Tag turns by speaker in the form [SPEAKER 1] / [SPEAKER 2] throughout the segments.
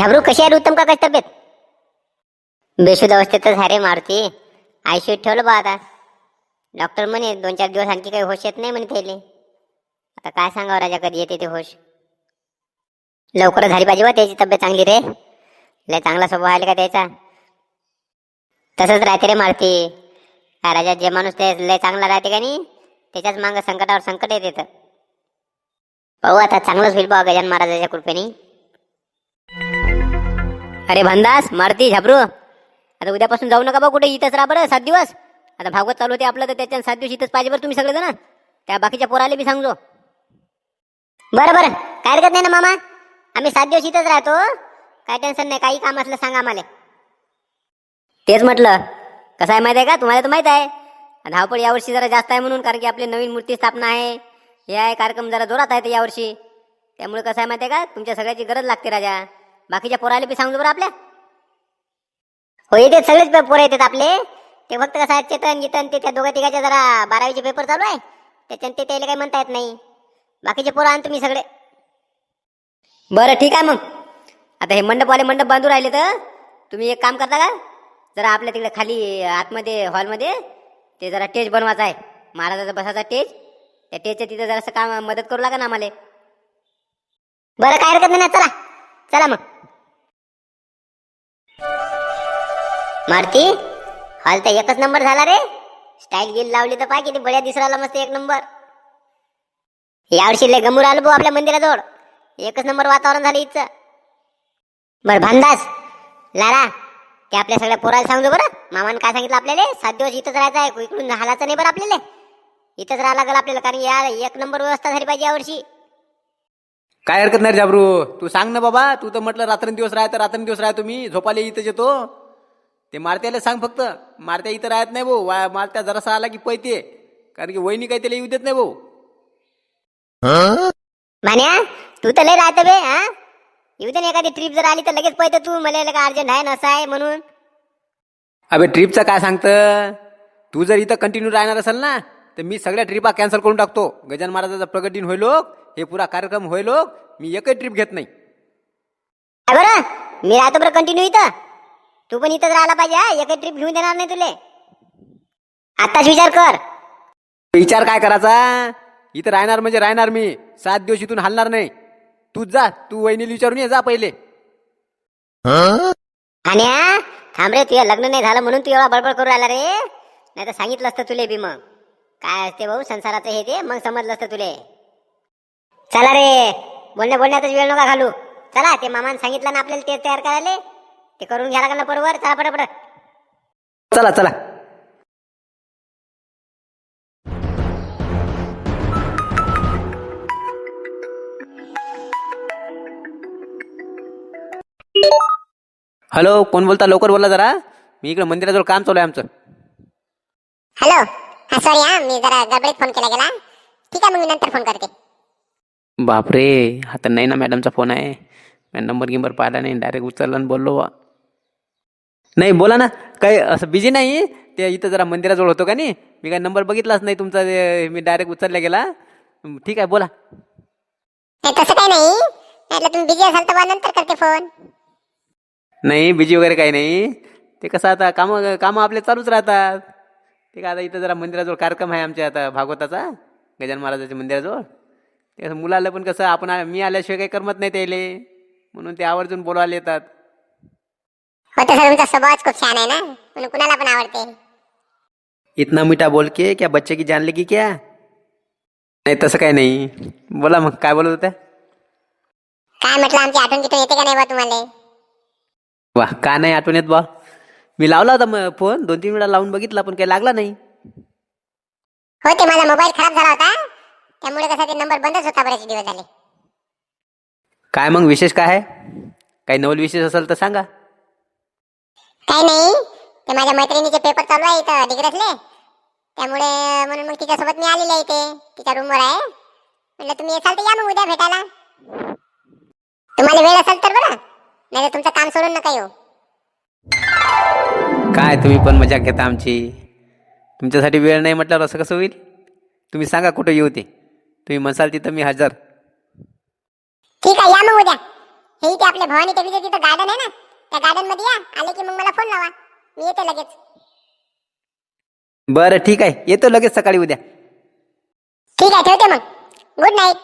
[SPEAKER 1] झाबरू कशी आहे उत्तम काकाची तब्येत? बेशुद्ध अवस्थेतच आहे रे मारुती आयशीयूत ठेवलं बा आता. डॉक्टर म्हणे दोन चार दिवस आणखी काही होश येत नाही म्हणे त्याले. आता काय सांगावं राजा कधी येते ते होश. लवकर झाली पाहिजे बा त्याची तब्येत चांगली रे. लय चांगला स्वभाव आहे का त्याचा? तसंच राहते रे मारुती. राजा जे माणूस ते लय चांगला राहते का नाही त्याच्याच मागं संकटावर संकट येते तर. पाहू आता चांगलंच होईल बा गजान महाराजाच्या कृपेने. अरे भंदास मारुती झाबरू. आता उद्यापासून जाऊ नका बा कुठे इथंच राहा बरं सात दिवस. आता भागवत चालू होते आपलं तर त्याच्या सात दिवस इथंच पाहिजे बरं तुम्ही सगळेजण. त्या बाकीच्या पोराले बी सांगतो बरं बरं. काय हरकत नाही ना मामा? आम्ही सात दिवस इथंच राहतो काय टेन्शन नाही काही काम असलं सांगा आम्हाला. तेच म्हटलं. कसं आहे माहिती आहे का? तुम्हाला तर माहीत आहे. धावपळ यावर्षी जरा जास्त आहे म्हणून कारण की आपली नवीन मूर्ती स्थापना आहे. हे आहे कार्यक्रम जरा जोरात आहे ते यावर्षी. त्यामुळे कसं आहे माहिती आहे का? तुमच्या सगळ्याची गरज लागते राजा. बाकीच्या पोराले बी सांगतो बरं आपल्या. हो येते सगळेच पोरं येतात आपले. ते फक्त कसं आहे चेतन गीतन ते त्या दोघा तिघाच्या जरा बारावीचे पेपर चालू आहे. त्याच्यानं ते त्याला काही म्हणता येत नाही. बाकीचे पोरं आण तुम्ही सगळे. बरं ठीक आहे मग. आता हे मंडपवाले मंडप बांधून राहिले तर तुम्ही एक काम करता का? जरा आपल्या तिकडे खाली आतमध्ये हॉलमध्ये ते जरा टेज बनवायचा आहे. महाराजाचा बसाचा टेज त्या टेजच्या तिथं जरासं काम मदत करू लागा ना आम्हाला. बरं काय हरकत नाही चला. चला मग. मारुती? हॉल तर एकच नंबर झाला रे. स्टाईल गिल लावली तर पाय किती बढ्या दिसराला मस्त एक नंबर. यावर्षी लय गमूर आलो भाऊ आपल्या मंदिराजवळ. एकच नंबर वातावरण झालं इथचं बरं भांदास लारा ते आपल्या सगळ्या पोराला सांगतो बरं. मामानं काय सांगितलं आपल्याला? सात दिवस इथंच राहायचं आहे. इकडून हालाचं नाही बरं आपल्याला. इथंच राहायला लागेल आपल्याला कारण या एक नंबर व्यवस्था झाली पाहिजे यावर्षी
[SPEAKER 2] काय हरकत नाही जाबरू. तू सांग ना बाबा तू तर म्हटलं रात्रंदिवस राहायचं रात्रंदिवस राहतो मी. झोपाले इथंच येतो. ते मारत्याला सांग फक्त. मारत्या इथं राहत नाही भाऊ. वा- मारत्या जरासा आला की पैते कारण की वहिनी काही त्याला येऊ देत नाही भाऊ.
[SPEAKER 1] तू तर लय राहत बे हा? येऊ दे ना एखादी ट्रिप जर आली तर लगेच पळतो तू. मला लगा अर्जंट आहे ना असं आहे म्हणून.
[SPEAKER 2] अबे ट्रिपचं काय सांगतं? तू जर इथं कंटिन्यू राहणार असेल ना तर मी सगळ्या ट्रिपा कॅन्सल करून टाकतो. गजान महाराजाचा प्रगट दिन होईल लोक हे पुरा कार्यक्रम होईल लोक मी एकही ट्रिप घेत नाही.
[SPEAKER 1] काय बरं? मी राहतो बरं कंटिन्यू इथं. तू पण इथंच राहायला पाहिजे एकही ट्रिप घेऊन देणार नाही तुले. आताच विचार कर.
[SPEAKER 2] विचार काय करायचा? इथं राहणार म्हणजे राहणार मी. सात दिवस इथून हलणार नाही. तूच जा तू वहिनीला विचारून ये जा पहिले.
[SPEAKER 1] आणि थांब रे तुझं लग्न नाही झालं म्हणून तू एवढा बडबड करू राहिला रे. नाही तर सांगितलं असतं तुले बी मग. काय असते भाऊ संसाराचं हे ते मग समजलं असतं तुले. चला रे बोलण्या बोलण्यातच वेळ नका घालू. चला ते मामाने सांगितलं ना आपल्याला ते तयार करायला. ते करून घ्या लागलं ना बरोबर चला पटापट.
[SPEAKER 2] चला चला. हॅलो कोण बोलता? लवकर बोला जरा. मी इकडे मंदिराजवळ काम चालू आहे आमचं.
[SPEAKER 3] हॅलो हा सॉरी हा मी जरा गडबडीत फोन केला गेला. ठीक आहे मग मी नंतर फोन करते.
[SPEAKER 2] बापरे हा तर नाही ना मॅडमचा फोन आहे. मी नंबर गिंबर पाहिला नाही डायरेक्ट उचलला आणि बोललो बा. नाही बोला ना. काही असं बिझी नाही? ते इथं जरा मंदिराजवळ होतो का नाही? मी काय नंबर बघितलाच नाही तुमचा ते मी डायरेक्ट उचलला गेला. ठीक आहे बोला.
[SPEAKER 3] नाही तसं काही नाही. म्हटलं तुम्ही बिझी असाल तर बा नंतर करते फोन
[SPEAKER 2] नाही बिजी वगैरे काही नाही. ते कसं आता कामं कामं आपले चालूच राहतात. ते काय आता इथं जरा मंदिराजवळ कार्यक्रम आहे आमच्या आता भागवताचा गजान महाराजाच्या मंदिराजवळ. ते कसं मुलाला पण कसं आपण मी आल्याशिवाय काही करमत नाही त्याले. म्हणून ते आवर्जून बोलवायला येतात.
[SPEAKER 3] हो छान ना? पण आवडते.
[SPEAKER 2] इतना मीठा बोल के क्या बच्चे की जान लेगी क्या? नाही तसं काही नाही. बोला मग काय बोलत होत्या
[SPEAKER 3] काय म्हटलं आमची आठवण किती येते का नाही बा तुम्हाला?
[SPEAKER 2] वा का नाही आठवण येत बा मी लावला होता मग फोन. दोन तीन वेळा लावून बघितला पण काही लागला नाही.
[SPEAKER 3] हो ते माझा मोबाईल खराब झाला होता. त्यामुळे कसा ते नंबर बंदच होता बरेच दिवस झाले.
[SPEAKER 2] काय मग विशेष काय आहे? काही नवल विशेष असेल तर सांगा.
[SPEAKER 3] काही नाही. ते माझ्या मैत्रिणीचे पेपर चालू आहे इथं डिग्रसले. त्यामुळे म्हणून मग तिच्यासोबत मी आलेली आहे इथे. तिच्या रूमवर आहे. म्हटलं तुम्ही येसाल तर या मग उद्या भेटायला. तुम्हाला वेळ असेल तर बरं. नाही तर तुमचं काम सोडून नका येऊ.
[SPEAKER 2] काय तुम्ही पण मजा घेता आमची? तुमच्यासाठी वेळ नाही म्हटल्यावर असं कसं होईल? तुम्ही सांगा कुठं येऊ ते. तुम्ही म्हणसाल तिथं मी हजर.
[SPEAKER 3] ठीक आहे या मग उद्या. हे इथे आपल्या भवानी टेकडीच्या तिथं गार्डन आहे ना. त्या गार्डनमध्ये या. आले की मग मला फोन लावा. मी येते लगेच.
[SPEAKER 2] बरं ठीक आहे. येतो लगेच सकाळी उद्या.
[SPEAKER 3] ठीक आहे ठेवते मग. गुड नाईट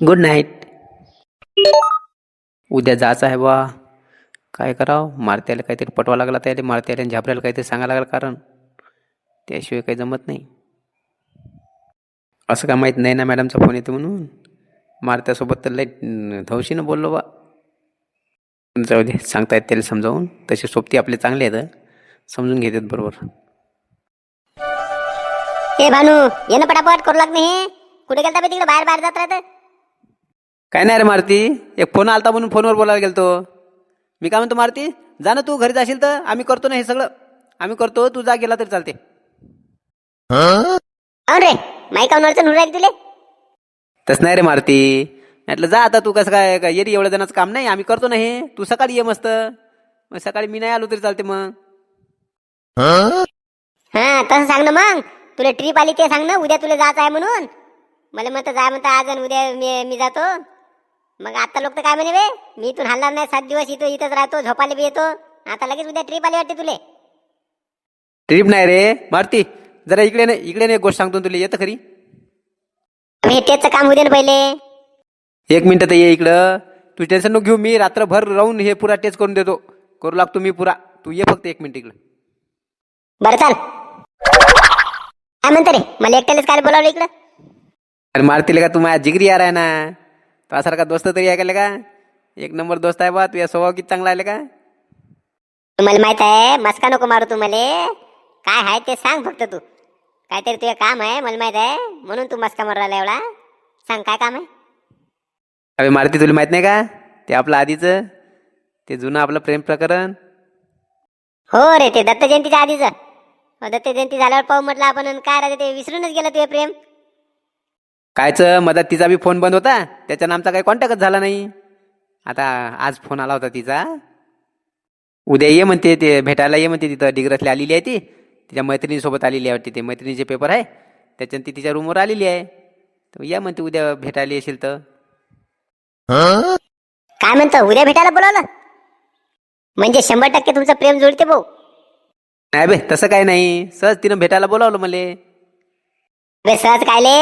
[SPEAKER 2] गुड नाईट उद्या जायचं आहे बा काय करावं? मारत्याला काहीतरी पटवा लागला त्याला मारत्याला आणि झापऱ्याला काहीतरी सांगायला लागलं कारण. त्याशिवाय काही जमत नाही. असं काय माहीत नाही ना मॅडमचा फोन येतो म्हणून. मारत्यासोबत तर लई धवशीनं बोललो बा जाऊ दे सांगता येत त्याला समजावून. तसे सोबती आपले चांगले आहेत हं. समजून घेतात बरोबर.
[SPEAKER 1] ए भानू ये ना पटापट करू लाग नाही कुठे गेलता बे तिकडे? बाहेर बाहेर जात राहत.
[SPEAKER 2] काय नाही रे मारुती एक फोन आलता म्हणून फोनवर बोलायला गेलतो. मी काय म्हणतो मारुती जा ना तू घरी जाशील तर. आम्ही करतो ना हे सगळं. आम्ही करतो तू जा गेला तरी चालते.
[SPEAKER 1] रे माईकाऊन अडचण होऊ राहील तुले.
[SPEAKER 2] तसं नाही रे मारुती म्हटलं जा आता तू कसं काय काय येरी एवढ्या जणांचं काम नाही आम्ही करतो ना हे. तू सकाळी ये मस्त. मग सकाळी मी नाही आलो तरी चालते मग.
[SPEAKER 1] हा तसं सांग ना मग. तुला ट्रिप आली ते सांग ना उद्या तुला जायचं आहे म्हणून. मला म्हणतं जाय म्हणतं आज आणि उद्या मी मी जातो. मग आता लोक तर काय म्हणे बे मी इथून हलणार नाही सात दिवस इथं इथंच राहतो झोपायला बी येतो. आता लगेच उद्या ट्रिप आली वाटते तुले.
[SPEAKER 2] ट्रीप नाही रे. मारुती जरा इकडे नाही इकडे नाही एक गोष्ट सांगतो ना तुला येतं खरी.
[SPEAKER 1] हे तेच काम दे ना पहिले.
[SPEAKER 2] एक मिनिट तर ये इकडं. तू टेन्शन नको घेऊ मी रात्रभर राहून हे पुरा टेस्ट करून देतो. करू लागतो मी पुरा. तू ये फक्त एक मिनिट इकडं.
[SPEAKER 1] बरं चाल. काय म्हणतो रे? मला एकट्यालाच काय बोलावलं इकडं.
[SPEAKER 2] अरे मारतील का तू? माझ्या जिगरी यार आहे ना. तो सारखा दोस्त तरी आहे का एक नंबर दोस्त आहे बा. तुझ्या स्वभाव किती चांगला आहे का?
[SPEAKER 1] तुम्हाला माहीत आहे मस्का नको मारू तुम्हाला. काय आहे ते सांग फक्त तू. काहीतरी तुझं काम आहे मला माहीत आहे. म्हणून तू मस्का मारू राहिला एवढा सांग काय काम आहे?
[SPEAKER 2] अरे मारुती तुला माहीत नाही का? ते आपलं आधीचं ते जुनं आपलं प्रेम प्रकरण.
[SPEAKER 1] हो रे ते दत्त जयंतीच्या आधीच. दत्त जयंती झाल्यावर पाहू म्हटलं आपण आणि काय राहते ते विसरूनच गेलं तुझे प्रेम.
[SPEAKER 2] कायचं? मधात तिचा बी फोन बंद होता. त्याच्यानं आमचा काही कॉन्टॅक्टच झाला नाही. आता आज फोन आला होता तिचा. उद्या ये म्हणते ते भेटायला ये म्हणते तिथं. डिग्रसला आलेली आहे ती. तिच्या मैत्रिणीसोबत आलेली आहे वाटते ते. मैत्रिणीचे पेपर आहे. त्याच्यानं ती तिच्या रूमवर आलेली आहे. तर या म्हणते उद्या भेटायला येशील तर.
[SPEAKER 1] काय म्हणतो उद्या भेटायला बोलावलं? म्हणजे शंभर टक्के तुमचं प्रेम जुळते भाऊ.
[SPEAKER 2] नाही बे तसं काय नाही. सहज तिनं भेटायला बोलावलं मले.
[SPEAKER 1] बे सहज कायले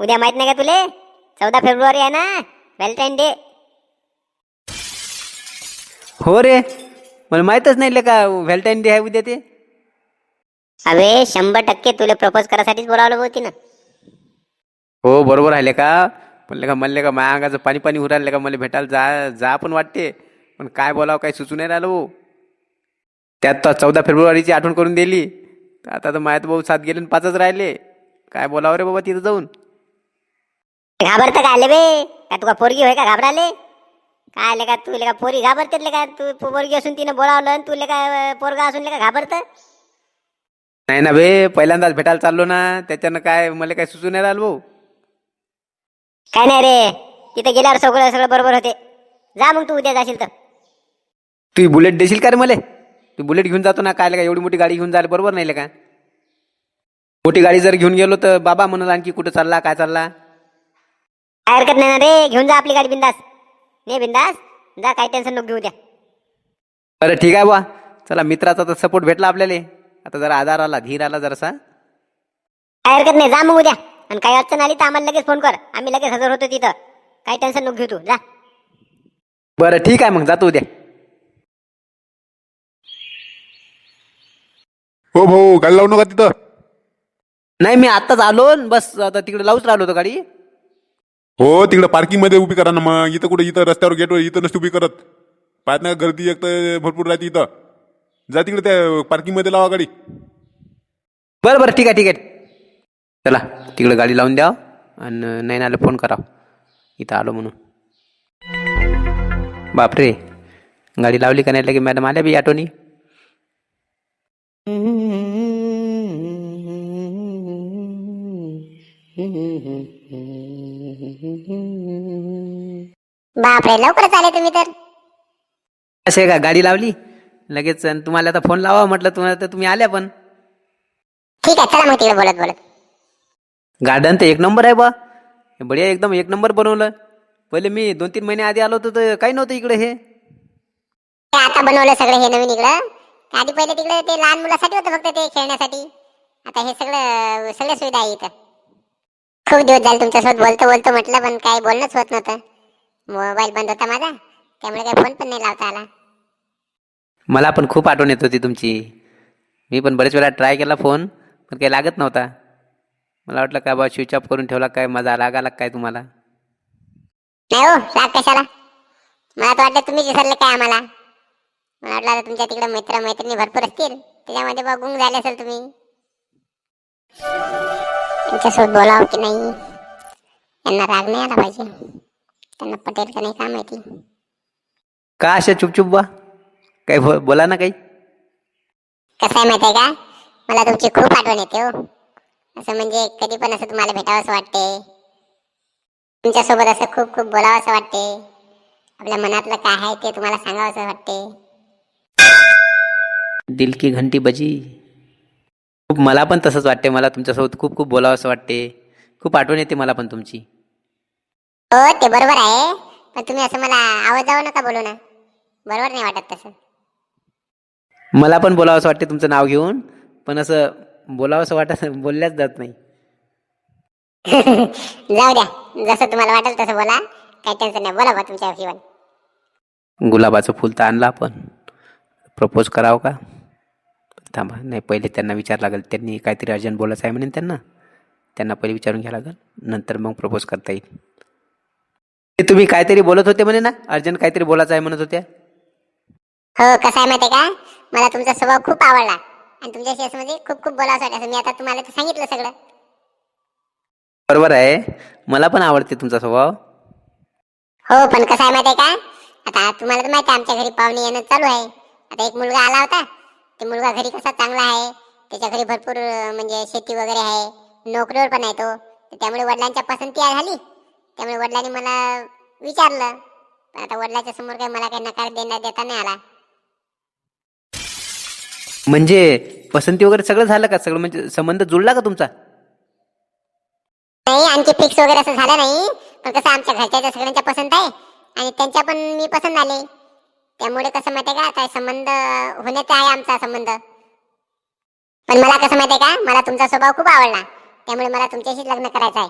[SPEAKER 1] उद्या माहीत नाही का तुले? चौदा फेब्रुवारी आहे ना व्हॅलेंटाईन डे.
[SPEAKER 2] हो रे मला माहीतच नाही ले का व्हॅलेंटाईन डे आहे उद्या ते.
[SPEAKER 1] अबे शंभर टक्के तुला प्रपोज करासाठीच बोलावलं होती ना
[SPEAKER 2] हो बरोबर आहे का? म्हणले का म्हणले का माझ्या अंगाचं पाणी पाणी उरायलं का? मला भेटायला जा जा पण वाटते. पण काय बोलावं काही सुचू नाही राहिलं भाऊ. त्यात तर चौदा फेब्रुवारीची आठवण करून दिली. आता तर मायात भाऊ सात गेले पाचच राहिले. काय बोलावं रे बाबा तिथं जाऊन?
[SPEAKER 1] घाबरत का आले बे? का तुका पोरगी होय का घाबराले? काय आले का तू? का पोरी घाबरते का तू पोरगी असून तिने बोलावलं तुले का पोरगा असून का घाबरत?
[SPEAKER 2] नाही ना बे पहिल्यांदाच भेटायला चाललो ना. त्याच्यानं काय मला काय सुचू नाही राहिलं भाऊ.
[SPEAKER 1] काय नाही रे तिथे गेल्यावर सगळं सगळं बरोबर होते. जा मग तू उद्या जाशील तर.
[SPEAKER 2] तू बुलेट देशील का रे मला? तू बुलेट घेऊन जातो ना काय का एवढी मोठी गाडी घेऊन जायला बरोबर नाही का? मोठी गाडी जर घेऊन गेलो तर बाबा म्हणत आणखी कुठं चालला काय चालला?
[SPEAKER 1] काय हरकत नाही ना रे घेऊन जा आपली गाडी बिंदास. ने बिंदास जा काही टेन्शन नको घेऊ द्या.
[SPEAKER 2] बरं ठीक आहे बा चला मित्राचा तर सपोर्ट भेटला आपल्याला. आता जरा आधार आला धीर आला जरासा.
[SPEAKER 1] काय हरकत नाही जा मग उद्या. आणि काही अडचण आली तर आम्हाला लगेच फोन कर. आम्ही लगेच हजर होतो तिथं. काही टेन्शन नको घेऊ तू. जा.
[SPEAKER 2] बरं ठीक आहे मग. जातो उद्या.
[SPEAKER 4] हो भाऊ गाडी लावू नका तिथं.
[SPEAKER 2] नाही मी आत्ताच आलो न. बस आता तिकडे लावूच राहिलो होतो गाडी.
[SPEAKER 4] हो तिकडं पार्किंगमध्ये उभी करा ना मग. इथं कुठे इथं रस्त्यावर गेटवर इथं नसते उभी करत. पाहत ना गर्दी एक तर भरपूर राहते इथं. जा तिकडे त्या पार्किंगमध्ये लावा गाडी.
[SPEAKER 2] बरं बरं. ठीक आहे ठीक आहे. चला तिकडे गाडी लावून द्या आणि नाही आलं फोन करा. इथं आलो म्हणून. बापरे गाडी लावली का नाही लगे मॅडम? आल्या बी आठवणी.
[SPEAKER 3] बापरे लवकरच आले तुम्ही तर.
[SPEAKER 2] असे का? गाडी लावली? लगेच तुम्हाला आता फोन लावा म्हटलं तुम्हाला तर तुम्ही आल्या पण.
[SPEAKER 3] ठीक आहे चला मग तिकडे बोलत बोलत
[SPEAKER 2] गार्डन तर एक नंबर आहे बा. बढिया एकदम एक नंबर बनवलं. पहिले मी दोन तीन महिने आधी आलो होतो तर काही नव्हतं इकडे हे.
[SPEAKER 3] ते आता बनवलं सगळं हे नवीन इकडं. आधी पहिले तिकडे ते लहान मुलासाठी होतं फक्त ते खेळण्यासाठी. आता हे सगळं सगळ्या सुविधा आहे इथं. खूप दिवस झाले तुमच्यासोबत बोलतो बोलतो म्हटलं पण काही बोलणंच होत नव्हतं. मोबाईल बंद होता माझा त्यामुळे काही फोन पण नाही लावता आला.
[SPEAKER 2] मला पण खूप आठवण येत होती तुमची. मी पण बरेच वेळा ट्राय केला फोन पण काही लागत नव्हता. मला वाटलं काय बा स्विच ऑफ करून ठेवला काय माझा राग आला काय तुम्हाला?
[SPEAKER 3] नाही हो राग कशाला? मला तर वाटलं तुम्ही विसरले काय आम्हाला? मला वाटलं आता तुमच्या तिकडे मित्र मैत्रिणी भरपूर असतील त्याच्यामध्ये बा गुंग झाले असेल तुम्ही. त्यांच्यासोबत बोलावं की नाही? यांना राग नाही आला पाहिजे. त्यांना पटेल का नाही का माहिती.
[SPEAKER 2] का अशा चुपचुप बा काही बोला ना काही.
[SPEAKER 3] कसं आहे माहिती आहे का? मला तुमची खूप आठवण येते हो. असं म्हणजे कधी पण असं तुम्हाला भेटावं असं वाटते. तुमच्यासोबत असं खूप खूप बोलावं असं वाटते. आपल्या मनातलं काय आहे ते तुम्हाला सांगावं असं वाटते.
[SPEAKER 2] दिल की घंटी बजी. खूप मला पण तसंच वाटते. मला तुमच्यासोबत खूप खूप बोलावं असं वाटते. खूप आठवण येते मला पण तुमची.
[SPEAKER 3] हो ते बरोबर आहे. पण तुम्ही असं मला आवाज जावं नका बोलू ना. बरोबर नाही वाटत तसं.
[SPEAKER 2] मला पण बोलावं असं वाटते तुमचं नाव घेऊन. पण असं बोलावं असं वाटत बोलल्याच जात नाही.
[SPEAKER 3] जाऊ द्या. जसं तुम्हाला वाटेल तसं बोला. काही टेन्शन नाही. बोला बा तुमच्या हिशोबाने.
[SPEAKER 2] गुलाबाचं फुल तर आणलं आपण. प्रपोज करावं का? थांबा. नाही पहिले त्यांना विचार लागेल. त्यांनी काहीतरी अर्जंट बोलायचं आहे म्हणेन त्यांना. त्यांना पहिले विचारून घ्या लागेल. नंतर मग प्रपोज करता येईल. ते तुम्ही काहीतरी बोलत होते म्हणे ना? अर्जंट काहीतरी बोलायचं आहे म्हणत होत्या?
[SPEAKER 3] हो कसं आहे माहिती आहे का? मला तुमचा स्वभाव खूप आवडला. आणि तुमच्याशी असं म्हणजे खूप खूप बोलावं वाटतं असं मी आता तुम्हाला तर सांगितलं सगळं.
[SPEAKER 2] बरोबर आहे. मला पण आवडते तुमचा स्वभाव.
[SPEAKER 3] हो पण कसं आहे माहिती आहे का? आता तुम्हाला तर माहिती आहे आमच्या घरी पाहुणे येणं चालू आहे. आता एक मुलगा आला होता. ते मुलगा घरी कसा चांगला आहे? त्याच्या घरी भरपूर अं, म्हणजे शेती वगैरे आहे. नोकरीवर पण आहे तो. तर त्यामुळे वडिलांच्या पसंती आहे झाली त्यामुळे वडिलांनी मला विचारलं. पण आता वडिलांच्या समोर काही मला काही नकार देण्यात देता नाही आला.
[SPEAKER 2] म्हणजे पसंती वगैरे सगळं झालं का? सगळं म्हणजे संबंध जुळला का तुमचा?
[SPEAKER 3] नाही आणखी फिक्स वगैरे असं झालं नाही. पण कसं आमच्या घरच्या सगळ्यांच्या पसंत आहे आणि त्यांच्या पण मी पसंत आले त्यामुळे कसं माहितीये का? काय संबंध होण्याचा आहे आमचा संबंध. पण मला कसं माहितीये का? मला तुमचा स्वभाव खूप आवडला. त्यामुळे मला तुमच्याशीच लग्न करायचं आहे.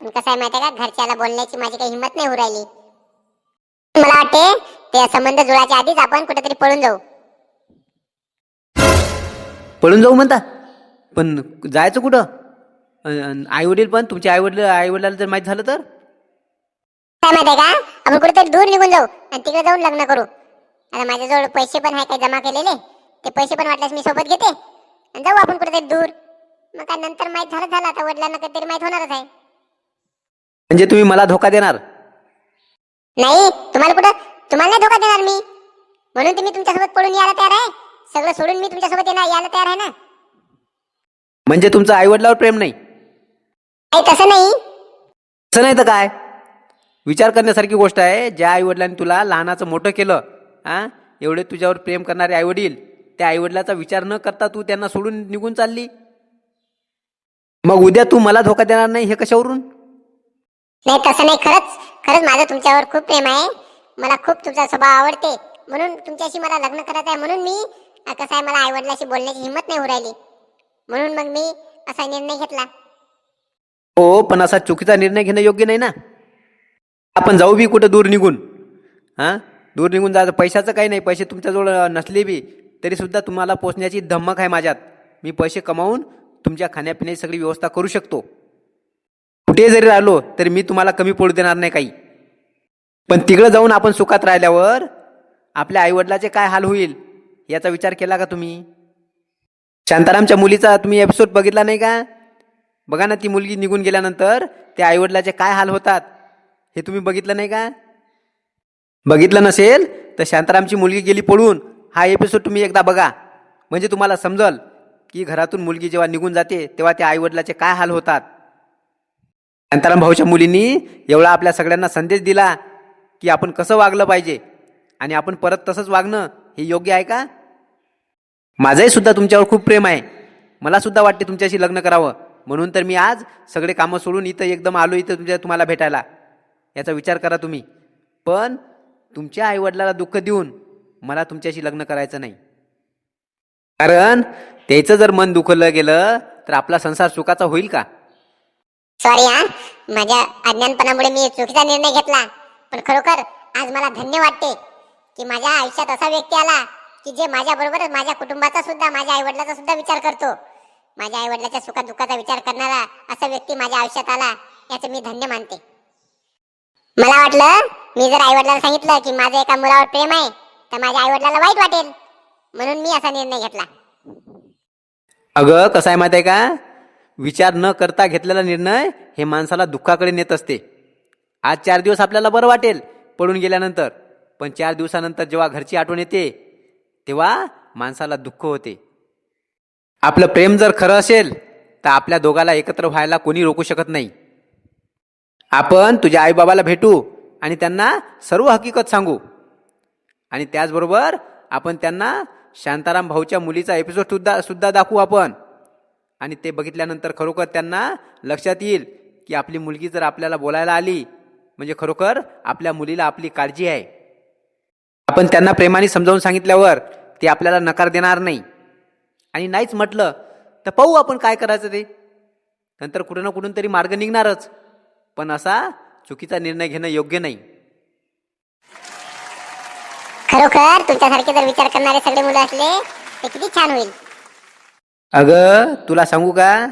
[SPEAKER 3] पण कसं आहे माहितीये का? घरच्याला बोलण्याची माझी काही हिंमत नाही होऊ राहिली. मला वाटते ते संबंध जुळायच्या आधीच आपण कुठेतरी पळून जाऊ.
[SPEAKER 2] पळून जाऊ म्हणता. पण जायचं कुठं? आई वडील पण तुमचे आई वडील आई वडिलाला जर माहीत झालं तर?
[SPEAKER 3] काय माहितीये का? आपण कुठेतरी दूर निघून जाऊ आणि तिकडे जाऊन लग्न करू. आता माझ्याजवळ पैसे पण आहे काही जमा केलेले. ते पैसे पण वाटल्यास मी सोबत घेते. आणि जाऊ आपण कुठेतरी दूर. मग काय नंतर माहीत झालं झालं. आता वडिलांना कधीतरी माहीत होणारच आहे.
[SPEAKER 2] म्हणजे तुम्ही मला धोका देणार?
[SPEAKER 3] नाही तुम्हाला कुठं तुम्हाला नाही धोका देणार मी. म्हणून तुम्ही तुमच्यासोबत पळून यायला तयार आहे. सगळं सोडून मी तुमच्यासोबत येणार यायला तयार आहे ना?
[SPEAKER 2] म्हणजे तुमचं आई वडिलावर प्रेम नाही?
[SPEAKER 3] नाही तसं नाही.
[SPEAKER 2] असं नाही तर काय? विचार करण्यासारखी गोष्ट आहे ज्या आई वडिलांनी तुला लहानाचं मोठं केलं हा? एवढे तुझ्यावर प्रेम करणारे आई वडील त्या आई वडिलाचा विचार न करता तू त्यांना सोडून निघून चालली? मग उद्या तू मला धोका देणार नाही हे कशावरून?
[SPEAKER 3] नाही तसं नाही खरंच खरंच माझं तुमच्यावर खूप प्रेम आहे. मला खूप तुमचा स्वभाव आवडते. म्हणून तुमच्याशी मला लग्न करायचं आहे म्हणून मी कसं आहे मला आईवडिलाशी बोलण्याची हिंमत नाही राहिली. म्हणून मग मी असा निर्णय घेतला.
[SPEAKER 2] हो पण असा चुकीचा निर्णय घेणं योग्य नाही ना? आपण जाऊ बी कुठं दूर निघून. हां? दूर निघून जायचं पैशाचं काही नाही पैसे तुमच्याजवळ नसले बी तरीसुद्धा तुम्हाला पोचण्याची धमक आहे माझ्यात. मी पैसे कमावून तुमच्या खाण्यापिण्याची सगळी व्यवस्था करू शकतो. कुठे जरी राहिलो तरी मी तुम्हाला कमी पडू देणार नाही काही. पण तिकडं जाऊन आपण सुखात राहिल्यावर आपल्या आईवडिलाचे काय हाल होईल? याचा विचार केला का तुम्ही? शांतारामच्या मुलीचा तुम्ही एपिसोड बघितला नाही का? बघा ना ती मुलगी निघून गेल्यानंतर त्या आईवडिलाचे काय हाल होतात हे तुम्ही बघितलं नाही का? बघितलं नसेल तर शांतारामची मुलगी गेली पळून हा एपिसोड तुम्ही एकदा बघा. म्हणजे तुम्हाला समजल की घरातून मुलगी जेव्हा निघून जाते तेव्हा त्या आईवडिलाचे काय हाल होतात. शांताराम भाऊच्या मुलींनी एवढा आपल्या सगळ्यांना संदेश दिला की आपण कसं वागलं पाहिजे आणि आपण परत तसंच वागणं हे योग्य आहे का? माझंही सुद्धा तुमच्यावर खूप प्रेम आहे. मला सुद्धा वाटते तुमच्याशी लग्न करावं. म्हणून तर मी आज सगळे कामं सोडून इथं एकदम आलो इथं तुमच्या तुम्हाला भेटायला. याचा विचार करा तुम्ही. पण तुमच्या आईवडिलाला दुःख देऊन मला तुमच्याशी लग्न करायचं नाही. कारण त्याचं जर मन दुखलं गेलं तर आपला संसार सुखाचा होईल का?
[SPEAKER 3] सॉरी हा. माझ्या अज्ञानपणामुळे मी चुकीचा निर्णय घेतला. पण खरोखर आज मला धन्य वाटते की माझ्या आयुष्यात असा व्यक्ती आला की जे माझ्या बरोबरच माझ्या कुटुंबाचा सुद्धा माझ्या आई वडिलाचा सुद्धा विचार करतो. माझ्या आई वडिलाच्या सुखा दुःखाचा विचार करणारा असा व्यक्ती माझ्या आयुष्यात आला याचं मी धन्य मानते. मला वाटलं मी जर आईवडिलांना सांगितलं की माझं एका मुलावर प्रेम आहे तर माझ्या आई वडिलाला वाईट वाटेल. म्हणून मी असा निर्णय घेतला.
[SPEAKER 2] अगं कसं आहे माहिती आहे का? विचार न करता घेतलेला निर्णय हे माणसाला दुःखाकडे नेत असते. आज चार दिवस आपल्याला बरं वाटेल पडून गेल्यानंतर. पण चार दिवसानंतर जेव्हा घरची आठवण येते तेव्हा माणसाला दुःख होते. आपलं प्रेम जर खरं असेल तर आपल्या दोघाला एकत्र व्हायला कोणी रोखू शकत नाही. आपण तुझ्या आईबाबाला भेटू आणि त्यांना सर्व हकीकत सांगू. आणि त्याचबरोबर आपण त्यांना शांताराम भाऊच्या मुलीचा एपिसोड सुद्धा सुद्धा दाखवू आपण. आणि ते बघितल्यानंतर खरोखर त्यांना लक्षात येईल की आपली मुलगी जर आपल्याला बोलायला आली म्हणजे खरोखर आपल्या मुलीला आपली काळजी आहे. आपण त्यांना प्रेमाने समजावून सांगितल्यावर ते आपल्याला नकार देणार नाही. आणि नाहीच म्हटलं तर पाहू आपण काय करायचं ते. नंतर कुठं ना कुठून तरी मार्ग निघणारच. पण असा चुकीचा निर्णय घेणं योग्य नाही.
[SPEAKER 3] खरोखर तुमच्यासारखे जर विचार करणारे सगळे मुलं असले ते किती छान होईल.
[SPEAKER 2] अगं तुला सांगू का?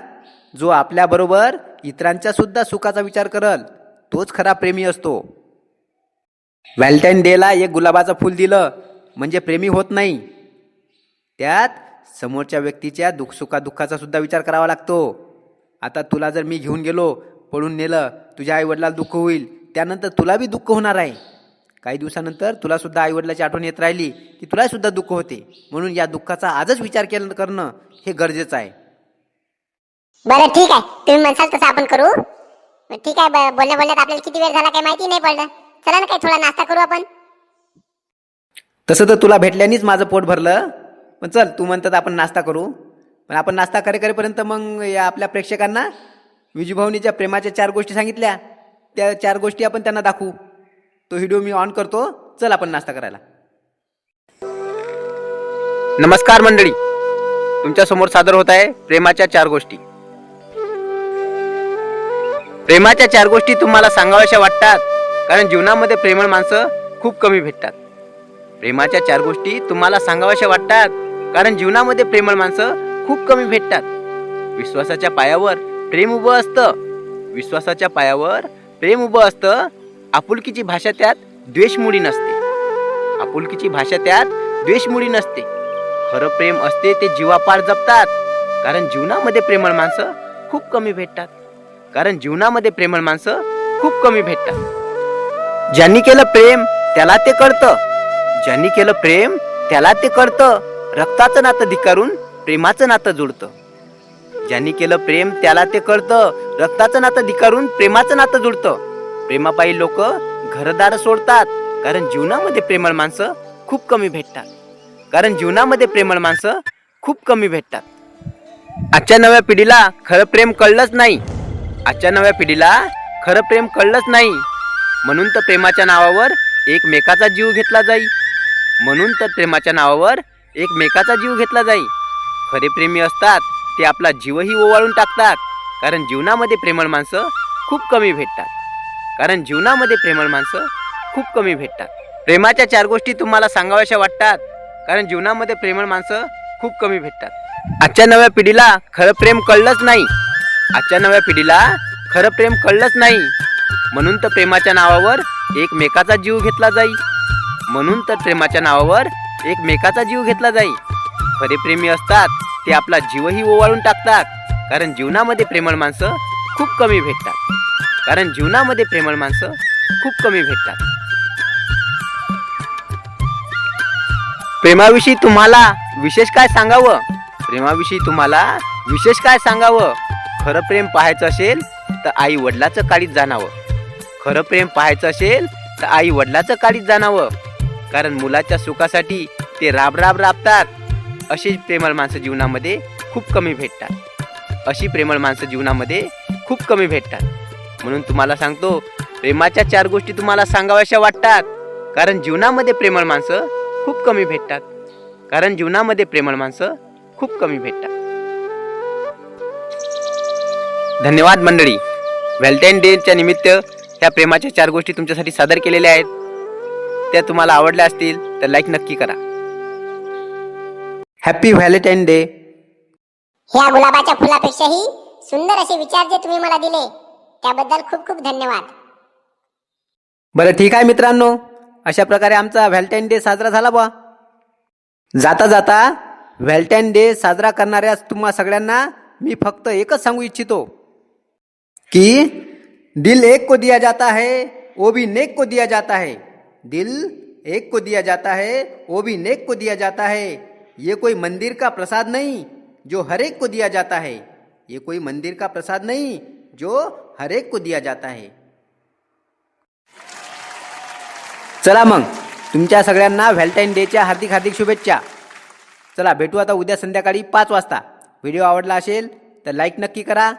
[SPEAKER 2] जो आपल्याबरोबर इतरांच्या सुद्धा सुखाचा विचार करल तोच खरा प्रेमी असतो. व्हॅलेंटाईन डेला एक गुलाबाचं फूल दिलं म्हणजे प्रेमी होत नाही. त्यात समोरच्या व्यक्तीच्या दुःख सुखा दुःखाचा सुद्धा विचार करावा लागतो. आता तुला जर मी घेऊन गेलो पळून नेलं तुझ्या आईवडिलाला दुःख होईल त्यानंतर तुला बी दुःख होणार आहे. काही दिवसानंतर तुलासुद्धा आईवडिलाची आठवण येत राहिली की तुलासुद्धा दुःख होते. म्हणून या दुःखाचा आजच विचार केलं करणं हे गरजेचं आहे.
[SPEAKER 3] बरं ठीक आहे. तुम्ही म्हणसाल तसं आपण करू. ठीक आहे ब- बोलण्या बोलण्यात आपल्याला किती वेळ झाला काही माहिती नाही पडलं. चला ना काही थोडा नाश्ता करू आपण.
[SPEAKER 2] तसं तर तुला भेटल्यानेच माझं पोट भरलं. पण चल तू म्हणतात आपण नाश्ता करू. पण आपण नाश्ता करे करेपर्यंत मग या आपल्या प्रेक्षकांना विजूभाऊनीच्या प्रेमाच्या चार गोष्टी सांगितल्या. त्या चार गोष्टी आपण त्यांना दाखवू. तो व्हिडिओ मी ऑन करतो. चल आपण नाश्ता करायला. नमस्कार मंडळी. तुमच्यासमोर सादर होत आहे प्रेमाच्या चार गोष्टी. प्रेमाच्या चार गोष्टी तुम्हाला सांगाव्याशा वाटतात. कारण जीवनामध्ये प्रेमळ माणसं खूप कमी भेटतात. प्रेमाच्या चार गोष्टी तुम्हाला सांगाव्याशा वाटतात कारण जीवनामध्ये प्रेमळ माणसं खूप कमी भेटतात. विश्वासाच्या पायावर प्रेम उभं असतं. विश्वासाच्या पायावर प्रेम उभं असतं. आपुलकीची भाषा त्यात द्वेषमुळी नसते. आपुलकीची भाषा त्यात द्वेषमुळी नसते. खरं प्रेम असते ते जीवापार जपतात. कारण जीवनामध्ये प्रेमळ माणसं खूप कमी भेटतात. कारण जीवनामध्ये प्रेमळ माणसं खूप कमी भेटतात. ज्यांनी केलं प्रेम त्याला ते कळतं. ज्यांनी केलं प्रेम त्याला ते कळतं. रक्ताचं नातं धिकारून प्रेमाचं नातं जुळतं. ज्यांनी केलं प्रेम त्याला ते कळतं. रक्ताचं नातं धिकारून प्रेमाचं नातं जुळतं. प्रेमापायी लोक घरदार सोडतात. कारण जीवनामध्ये प्रेमळ माणसं खूप कमी भेटतात. कारण जीवनामध्ये प्रेमळ माणसं खूप कमी भेटतात. आजच्या नव्या पिढीला खरं प्रेम कळलंच नाही. आजच्या नव्या पिढीला खरं प्रेम कळलंच नाही. म्हणून तर प्रेमाच्या नावावर एकमेकाचा जीव घेतला जाई. म्हणून तर प्रेमाच्या नावावर एकमेकाचा जीव घेतला जाई. खरे प्रेमी असतात ते आपला जीवही ओवाळून टाकतात. कारण जीवनामध्ये प्रेमळ माणसं खूप कमी भेटतात. कारण जीवनामध्ये प्रेमळ माणसं खूप कमी भेटतात. प्रेमाच्या चार गोष्टी तुम्हाला सांगाव्याशा वाटतात. कारण जीवनामध्ये प्रेमळ माणसं खूप कमी भेटतात. आजच्या नव्या पिढीला खरं प्रेम कळलंच नाही. आजच्या नव्या पिढीला खरं प्रेम कळलंच नाही. म्हणून तर प्रेमाच्या नावावर एकमेकाचा जीव घेतला जाई. म्हणून तर प्रेमाच्या नावावर एकमेकाचा जीव घेतला जाई. खरे प्रेमी असतात ते आपला जीवही ओवाळून टाकतात. कारण जीवनामध्ये प्रेमळ माणसं खूप कमी भेटतात. कारण जीवनामध्ये प्रेमळ माणसं खूप कमी भेटतात. प्रेमाविषयी तुम्हाला विशेष काय सांगावं? प्रेमाविषयी तुम्हाला विशेष काय सांगावं? खरं प्रेम पाहायचं असेल तर आई वडिलाचं काळीत जाणावं. खरं प्रेम पाहायचं असेल तर आई वडिलाचं काळीच जाणावं. कारण मुलाच्या सुखासाठी ते राब राब राबतात. अशी प्रेमळ माणसं जीवनामध्ये खूप कमी भेटतात. अशी प्रेमळ माणसं जीवनामध्ये खूप कमी भेटतात. म्हणून तुम्हाला सांगतो प्रेमाच्या चार गोष्टी तुम्हाला सांगाव्याशा वाटतात. कारण जीवनामध्ये प्रेमळ माणसं खूप कमी भेटतात. कारण जीवनामध्ये प्रेमळ माणसं खूप कमी भेटतात. धन्यवाद मंडळी. व्हॅलेंटाईन डेच्या निमित्त ह्या प्रेमाच्या चार गोष्टी तुमच्यासाठी सादर केलेल्या आहेत. त्या तुम्हाला आवडल्या असतील तर लाईक नक्की करा. हॅपी व्हॅलेंटाईन डे
[SPEAKER 3] ह्या गुलाबाच्या फुलापेक्षाही सुंदर असे विचार जे तुम्ही मला दिले त्याबद्दल खूप खूप धन्यवाद.
[SPEAKER 2] बरं ठीक आहे मित्रांनो. अशा प्रकारे आमचा व्हॅलेंटाईन डे साजरा झाला बा जाता जाता व्हॅलेंटाईन डे साजरा करणाऱ्या तुम्हा सगळ्यांना मी फक्त एकच सांगू इच्छितो कि दिल एक को दिया जाता है वो भी नेक को दिया जाता है। दिल एक को दिया जाता है वो भी नेक को दिया जाता है। ये कोई मंदिर का प्रसाद नहीं जो हर एक को दिया जाता है। ये कोई मंदिर का प्रसाद नहीं जो हर एक को दिया जाता है। चला मग तुमच्या सगळ्यांना व्हॅलेंटाईन डेच्या हार्दिक हार्दिक शुभेच्छा. चला भेटू आता उद्या संध्याकाळी पाच वाजता. व्हिडिओ आवडला असेल तर लाईक नक्की करा.